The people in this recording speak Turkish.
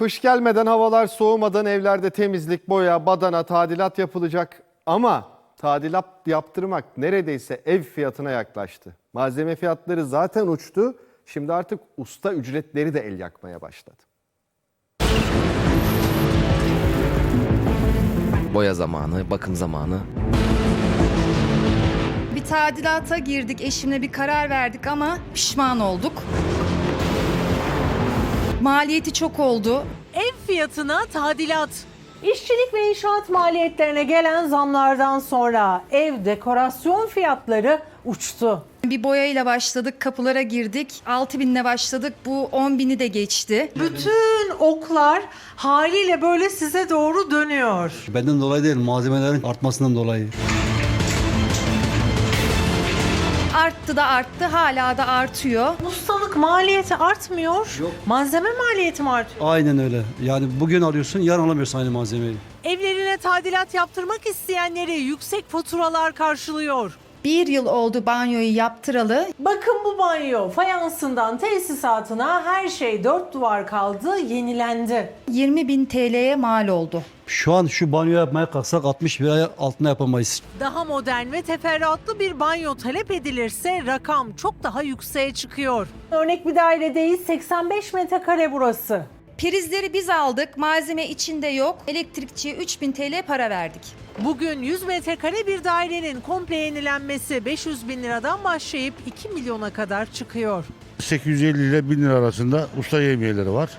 Kış gelmeden havalar soğumadan evlerde temizlik, boya, badana, tadilat yapılacak. Ama tadilat yaptırmak neredeyse ev fiyatına yaklaştı. Malzeme fiyatları zaten uçtu. Şimdi artık usta ücretleri de el yakmaya başladı. Boya zamanı, bakım zamanı. Bir tadilata girdik, eşimle bir karar verdik ama pişman olduk. Maliyeti çok oldu. Ev fiyatına tadilat. İşçilik ve inşaat maliyetlerine gelen zamlardan sonra ev dekorasyon fiyatları uçtu. Bir boyayla başladık, kapılara girdik. 6 binle başladık, bu 10 bini de geçti. Bütün oklar haliyle böyle size doğru dönüyor. Benden dolayı değil, malzemelerin artmasından dolayı. Arttı da arttı, hala da artıyor. Ustalık maliyeti artmıyor. Malzeme maliyeti mi artıyor? Aynen öyle. Yani bugün alıyorsun, yarın alamıyorsun aynı malzemeyi. Evlerine tadilat yaptırmak isteyenleri yüksek faturalar karşılıyor. Bir yıl oldu banyoyu yaptıralı. Bakın bu banyo fayansından tesisatına her şey dört duvar kaldı, yenilendi. 20 bin TL'ye mal oldu. Şu an şu banyo yapmaya kalksak 60 liraya altına yapamayız. Daha modern ve teferruatlı bir banyo talep edilirse rakam çok daha yükseğe çıkıyor. Örnek bir dairedeyiz, 85 metrekare burası. Prizleri biz aldık, malzeme içinde yok. Elektrikçiye 3000 TL para verdik. Bugün 100 metrekare bir dairenin komple yenilenmesi 500 bin liradan başlayıp 2 milyona kadar çıkıyor. 850 ile 1000 lira arasında usta yemeğleri var.